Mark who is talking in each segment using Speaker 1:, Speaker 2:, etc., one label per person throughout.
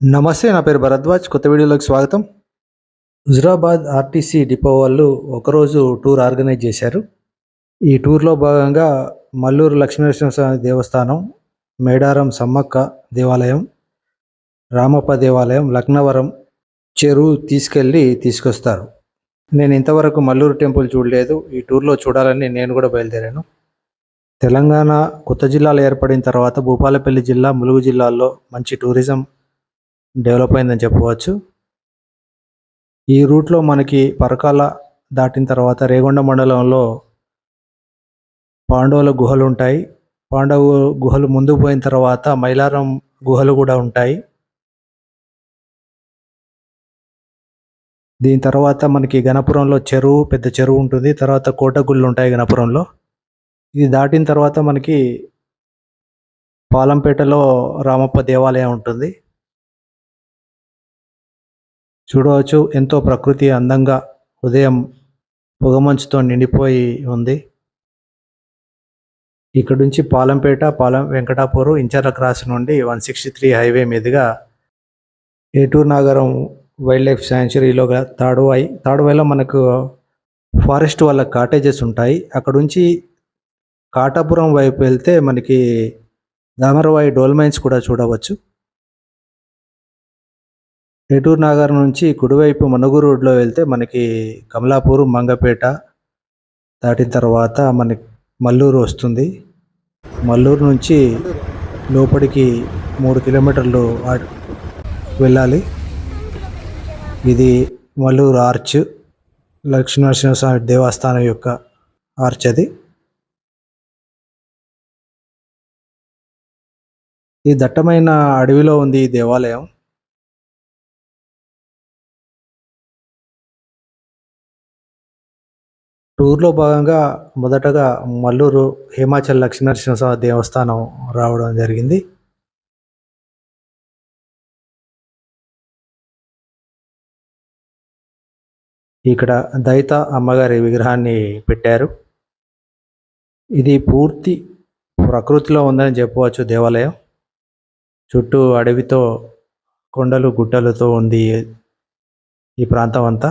Speaker 1: నమస్తే నా పేరు భరద్వాజ్. కొత్త వీడియోలోకి స్వాగతం. హుజరాబాద్ ఆర్టీసీ డిపో వాళ్ళు ఒకరోజు టూర్ ఆర్గనైజ్ చేశారు. ఈ టూర్లో భాగంగా మల్లూరు లక్ష్మీనరసింహస్వామి దేవస్థానం మేడారం సమ్మక్క దేవాలయం రామప్ప దేవాలయం లక్నవరం చెరువు తీసుకెళ్ళి తీసుకొస్తారు. నేను ఇంతవరకు మల్లూరు టెంపుల్ చూడలేదు. ఈ టూర్లో చూడాలని నేను కూడా బయలుదేరాను. తెలంగాణ కొత్త జిల్లాలు ఏర్పడిన తర్వాత భూపాలపల్లి జిల్లా ములుగు జిల్లాల్లో మంచి టూరిజం డెవలప్ అయిందని చెప్పవచ్చు. ఈ రూట్లో మనకి పరకాల దాటిన తర్వాత రేగొండ మండలంలో పాండవుల గుహలు ఉంటాయి. పాండవ గుహలు ముందుకు పోయిన తర్వాత మైలారం గుహలు కూడా ఉంటాయి. దీని తర్వాత మనకి గణపురంలో చెరువు పెద్ద చెరువు ఉంటుంది. తర్వాత కోటగుళ్ళు ఉంటాయి గణపురంలో. ఇది దాటిన తర్వాత మనకి పాలంపేటలో రామప్ప దేవాలయం ఉంటుంది. చూడవచ్చు. ఎంతో ప్రకృతి అందంగా ఉదయం పొగమంచుతో నిండిపోయి ఉంది. ఇక్కడ నుంచి పాలంపేట పాలం వెంకటాపూరు ఇంచర్ల క్రాస్ నుండి వన్ సిక్స్టీ త్రీ హైవే మీదుగా ఏటూరు నాగరం వైల్డ్ లైఫ్ శాంచురీలో తాడువాయి. తాడువాయిలో మనకు ఫారెస్ట్ వాళ్ళ కాటేజెస్ ఉంటాయి. అక్కడ నుంచి కాటాపురం వైపు వెళ్తే మనకి దామరవాయి డోల్మైన్స్ కూడా చూడవచ్చు. ఏటూరు నగర్ నుంచి కుడివైపు మనుగు రోడ్లో వెళ్తే మనకి కమలాపూర్ మంగపేట దాటిన తర్వాత మనకి మల్లూరు వస్తుంది. మల్లూరు నుంచి లోపలికి మూడు కిలోమీటర్లు వెళ్ళాలి. ఇది మల్లూరు ఆర్చ్ లక్ష్మీనరసింహస్వామి దేవస్థానం యొక్క ఆర్చ్ అది. ఈ దట్టమైన అడవిలో ఉంది ఈ దేవాలయం. టూర్లో భాగంగా మొదటగా మల్లూరు హిమాచల్ లక్ష్మీనరసింహస్వామి దేవస్థానం రావడం జరిగింది. ఇక్కడ దైత అమ్మగారి విగ్రహాన్ని పెట్టారు. ఇది పూర్తి ప్రకృతిలో ఉందని చెప్పవచ్చు దేవాలయం. చుట్టూ అడవితో కొండలు గుట్టలతో ఉంది ఈ ప్రాంతం అంతా.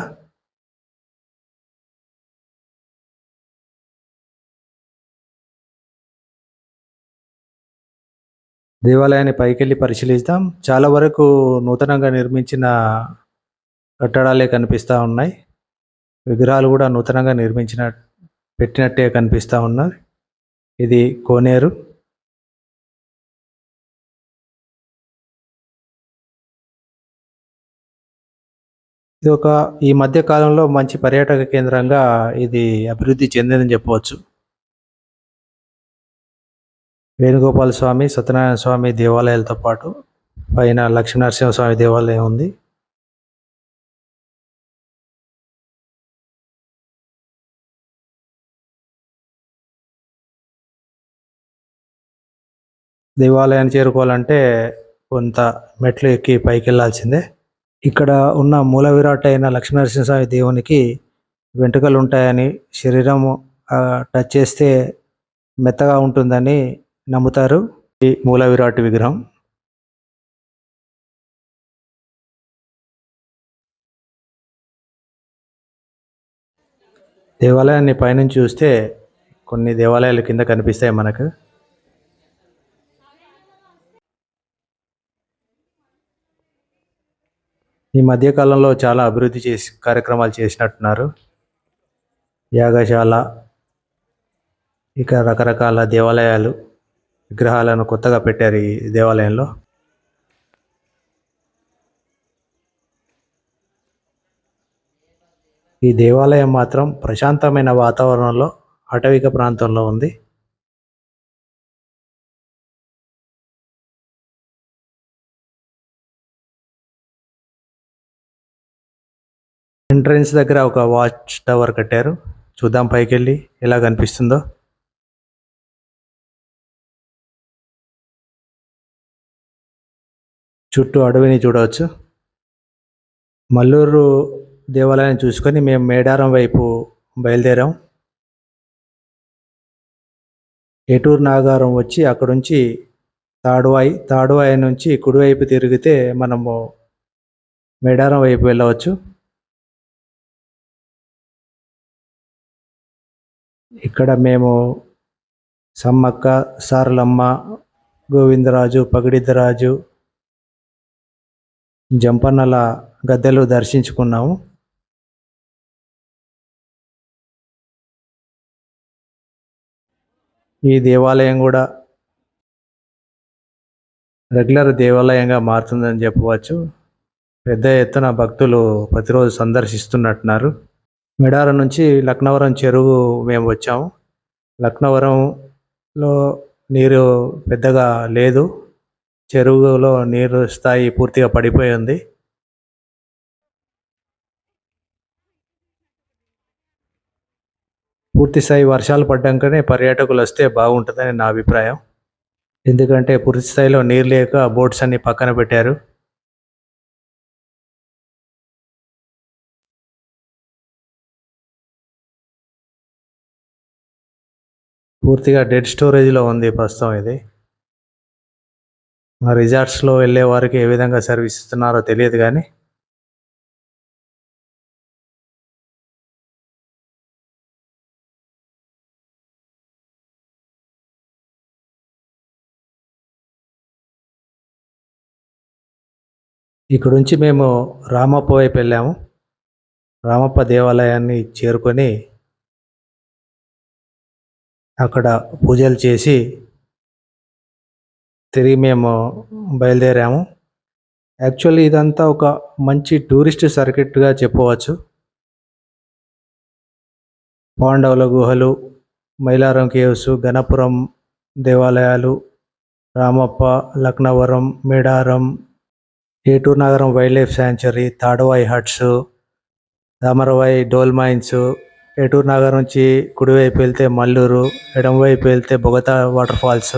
Speaker 1: దేవాలయాన్ని పైకెళ్ళి పరిశీలిస్తాం చాలా వరకు నూతనంగా నిర్మించిన కట్టడాలే కనిపిస్తూ ఉన్నాయి. విగ్రహాలు కూడా నూతనంగా నిర్మించిన పెట్టినట్టే కనిపిస్తూ ఉన్నాయి. ఇది కోనేరు. ఇది ఒక ఈ మధ్య కాలంలో మంచి పర్యాటక కేంద్రంగా ఇది అభివృద్ధి చెందిందని చెప్పవచ్చు. వేణుగోపాల స్వామి సత్యనారాయణ స్వామి దేవాలయాలతో పాటు పైన లక్ష్మీనరసింహస్వామి దేవాలయం ఉంది. దేవాలయాన్ని చేరుకోవాలంటే కొంత మెట్లు ఎక్కి పైకి వెళ్ళాల్సిందే. ఇక్కడ ఉన్న మూల విరాట్ అయిన లక్ష్మీనరసింహస్వామి దేవునికి వెంట్రుకలు ఉంటాయని శరీరం టచ్ చేస్తే మెత్తగా ఉంటుందని నమ్ముతారు. ఈ మూల విరాట్ విగ్రహం. దేవాలయాన్ని పైనుంచి చూస్తే కొన్ని దేవాలయాలు కింద కనిపిస్తాయి మనకు. ఈ మధ్యకాలంలో చాలా అభివృద్ధి చేసి కార్యక్రమాలు చేసినట్టున్నారు. యాగశాల ఇక రకరకాల దేవాలయాలు. విగ్రహాలను కొత్తగా పెట్టారు ఈ దేవాలయంలో. ఈ దేవాలయం మాత్రం ప్రశాంతమైన వాతావరణంలో అటవిక ప్రాంతంలో ఉంది. ఎంట్రన్స్ దగ్గర ఒక వాచ్ టవర్ కట్టారు. చూద్దాం పైకి వెళ్ళి ఎలా కనిపిస్తుందో. చుట్టూ అడవిని చూడవచ్చు. మల్లూరు దేవాలయం చూసుకొని మేము మేడారం వైపు బయలుదేరాం. ఏటూరు నాగారం వచ్చి అక్కడ నుంచి తాడువాయి తాడువాయి నుంచి కుడివైపు తిరిగితే మనము మేడారం వైపు వెళ్ళవచ్చు. ఇక్కడ మేము సమ్మక్క సారలమ్మ గోవిందరాజు పగిడిద్దరాజు జంపన్నల గద్దెలు దర్శించుకున్నాము. ఈ దేవాలయం కూడా రెగ్యులర్ దేవాలయంగా మారుతుందని చెప్పవచ్చు. పెద్ద ఎత్తున భక్తులు ప్రతిరోజు సందర్శిస్తున్నట్టున్నారు. మిడారం నుంచి లక్నవరం చెరువు మేము వచ్చాము. లక్నవరంలో నీరు పెద్దగా లేదు. చెరువులో నీరు స్థాయి పూర్తిగా పడిపోయి ఉంది. పూర్తి స్థాయి వర్షాలు పడ్డాకనే పర్యాటకులు వస్తే బాగుంటుందని నా అభిప్రాయం. ఎందుకంటే పూర్తి స్థాయిలో నీరు లేక బోట్స్ అన్ని పక్కన పెట్టారు. పూర్తిగా డెడ్ స్టోరేజ్లో ఉంది ప్రస్తుతం ఇది. మా వెళ్ళే వారికి ఏ విధంగా సర్వీస్ ఇస్తున్నారో తెలియదు కానీ ఇక్కడ నుంచి మేము రామప్ప వైపు వెళ్ళాము. రామప్ప దేవాలయాన్ని చేరుకొని అక్కడ పూజలు చేసి తిరిగి మేము బయలుదేరాము. యాక్చువల్లీ ఇదంతా ఒక మంచి టూరిస్ట్ సర్కిట్గా చెప్పవచ్చు పాండవుల గుహలు మైలారం కేవ్స్ గణపురం దేవాలయాలు Ramappa Laknavaram Medaram Eturu Nagaram wildlife sanctuary Tadvai huts Damaravai dolmens Eturu Nagaram నుంచి కుడివైపు వెళ్తే మల్లూరు ఎడమవైపు వెళ్తే బొగతా వాటర్ ఫాల్స్